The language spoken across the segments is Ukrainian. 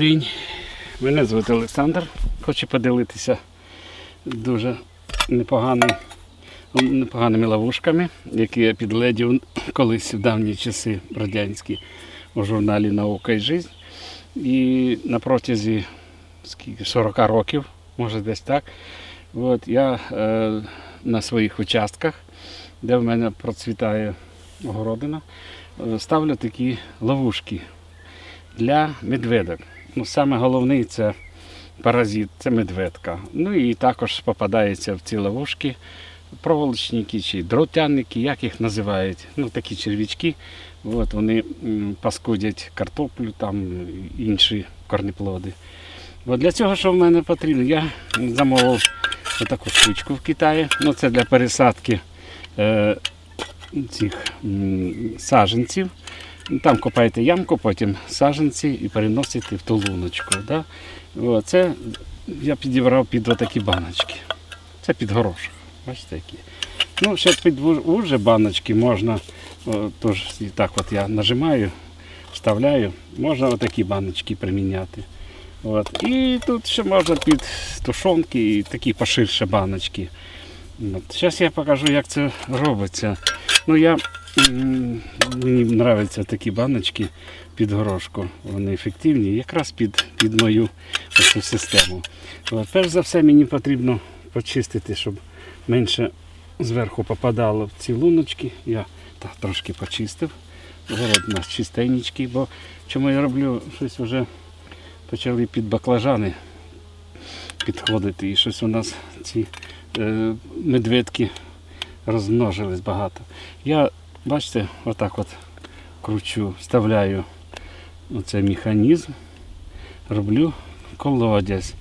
день. Мене звати Олександр. Хочу поділитися дуже непоганий, непоганими ловушками, які я підледів колись в давні часи радянські у журналі Наука і життя. І на протязі скільки, 40 років, може десь так, от, я е, на своїх участках, де в мене процвітає огородина, е, ставлю такі ловушки для медведок. Ну, саме головний це паразит, це медведка. Ну і також попадається в ці ловушки проволочники чи дротянники, як їх називають. Ну, такі черв'ячки. От, вони паскудять картоплю, там інші корнеплоди. От для цього, що в мене потрібно, я замовив таку штучку в Китаї. Ну, це для пересадки е, цих м, саджанців. Там копаєте ямку, потім саджанці і переносите в ту луночку. Да? Це я підібрав під отакі баночки. Це під горошок. Бачите які. Ну, ще під вужі баночки можна, тож так от я нажимаю, вставляю, можна отакі баночки приміняти. От. І тут ще можна під тушонки і такі поширше баночки. Зараз я покажу, як це робиться. Ну, я, мені подобаються такі баночки під горошку. Вони ефективні, якраз під, під мою цю систему. От. Перш за все, мені потрібно почистити, щоб менше зверху попадало в ці луночки. Я так трошки почистив. Город у нас чистенький, бо чому я роблю щось вже почали під баклажани підходити. І щось у нас ці е, медведки розмножились багато. Я, бачите, отак от кручу, вставляю оцей механізм, роблю колодязь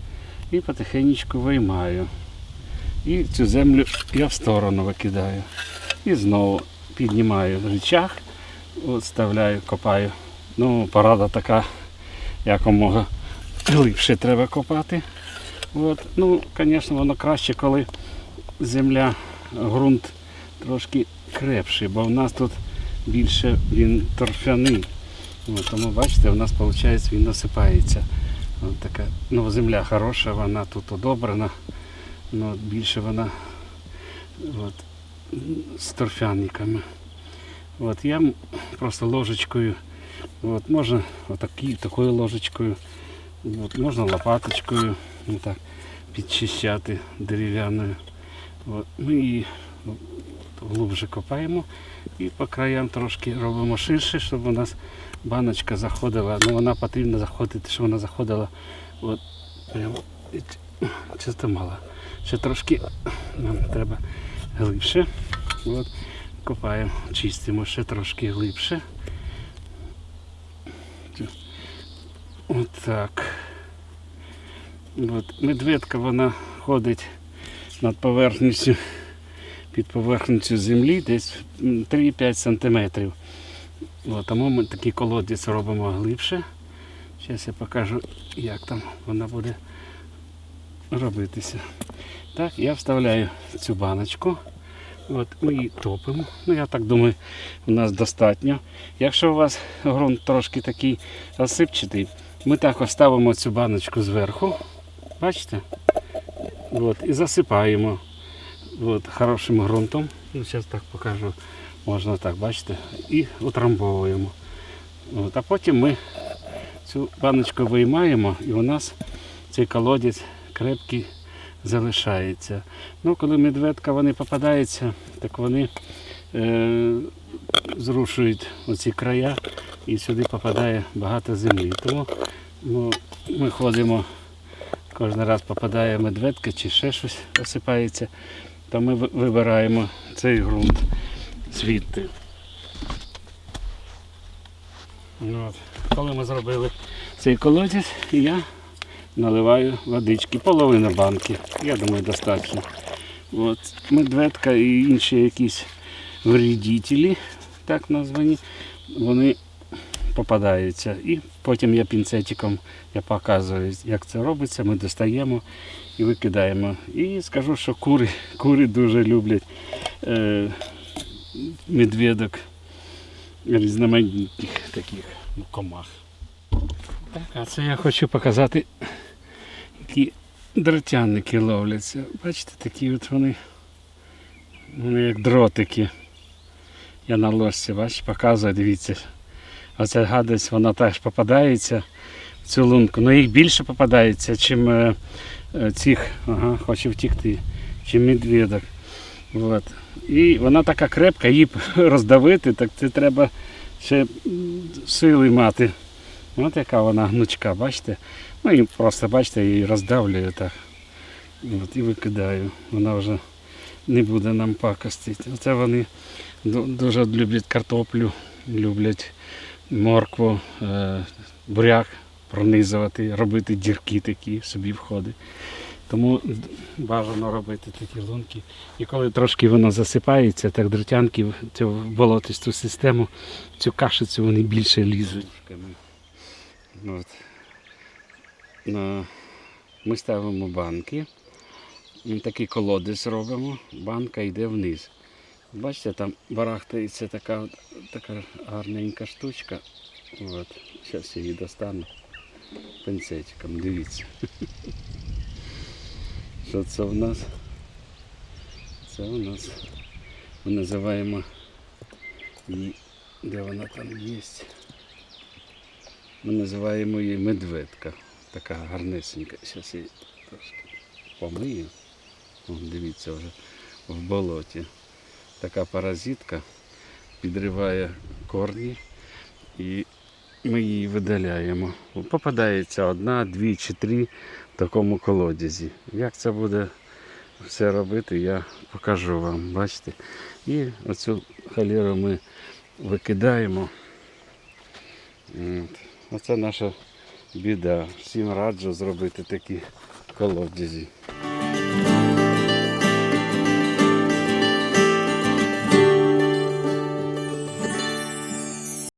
і потихеньку виймаю. І цю землю я в сторону викидаю. І знову піднімаю от вставляю, копаю. Ну, порада така, якомога глибше треба копати. От. Ну, звісно, воно краще, коли земля, ґрунт трошки крепший, бо в нас тут більше він торфяний. Тому бачите, у нас виходить він насипається. От така, ну, земля хороша, вона тут одобрена, ну, от більше вона от, з торфяниками. От, я просто ложечкою, от, можна отакі, такою ложечкою, от, можна лопаточкою отак, підчищати дерев'яною. Ну, глубже копаємо і по краям трошки робимо ширше, щоб у нас баночка заходила. Ну вона потрібно заходити, щоб вона заходила от прямо чисто мало. Ще трошки нам треба глибше. От, копаємо, чистимо ще трошки глибше. От так. От, медведка вона ходить над поверхністю, під поверхністю землі десь 3-5 см. От, тому ми такий колодязь робимо глибше. Зараз я покажу, як там вона буде робитися. Так, я вставляю цю баночку. От, ми її топимо. Ну, я так думаю, у нас достатньо. Якщо у вас ґрунт трошки такий розсипчатий, ми так ставимо цю баночку зверху. Бачите? От, і засипаємо от, хорошим ґрунтом. Ну, зараз так покажу. Можна так, бачите, і утрамбовуємо. От, а потім ми цю баночку виймаємо і у нас цей колодязь крепкий залишається. Ну, коли медведка вони попадаються, так вони е, зрушують оці края і сюди попадає багато землі. Тому ну, ми ходимо, кожен раз попадає медведка чи ще щось осипається, то ми вибираємо цей ґрунт звідти. Ну, От. Коли ми зробили цей колодязь, я наливаю водички, половину банки. Я думаю, достатньо. От. Медведка і інші якісь вредителі, так названі, вони попадаються. І потім я пінцетиком я показую, як це робиться. Ми достаємо і викидаємо. І скажу, що кури, кури дуже люблять е, медведок різноманітних таких комах. Так, а це я хочу показати, які дротянники ловляться. Бачите, такі от вони, вони як дротики. Я на ложці, бачите, показую, дивіться. Оця гадость, вона теж попадається в цю лунку. Ну їх більше попадається, чим е, е, цих, ага, хоче втікти, чим медведок. От. І вона така крепка, її роздавити, так це треба ще сили мати. От яка вона гнучка, бачите? Ну і просто, бачите, її роздавлюю так. От, і викидаю. Вона вже не буде нам пакостити. Оце вони дуже люблять картоплю, люблять моркву, е, буряк пронизувати, робити дірки такі собі входи. Тому бажано робити такі лунки. І коли трошки воно засипається, так дротянки цю болотисту систему, цю кашицю вони більше лізуть. От. Ми ставимо банки. Такий колодець робимо, банка йде вниз. Бачите, там барахтається така, така гарненька штучка. От. Зараз я її достану пинцетиком, дивіться. Що це в нас? Це у нас ми називаємо її, де вона там є. Ми називаємо її медведка. Така гарнесенька. Зараз її трошки помию. О, дивіться вже в болоті. Така паразитка підриває корні і ми її видаляємо. Попадається одна, дві чи три в такому колодязі. Як це буде все робити, я покажу вам. Бачите? І оцю халіру ми викидаємо. Оце наша біда. Всім раджу зробити такі колодязі.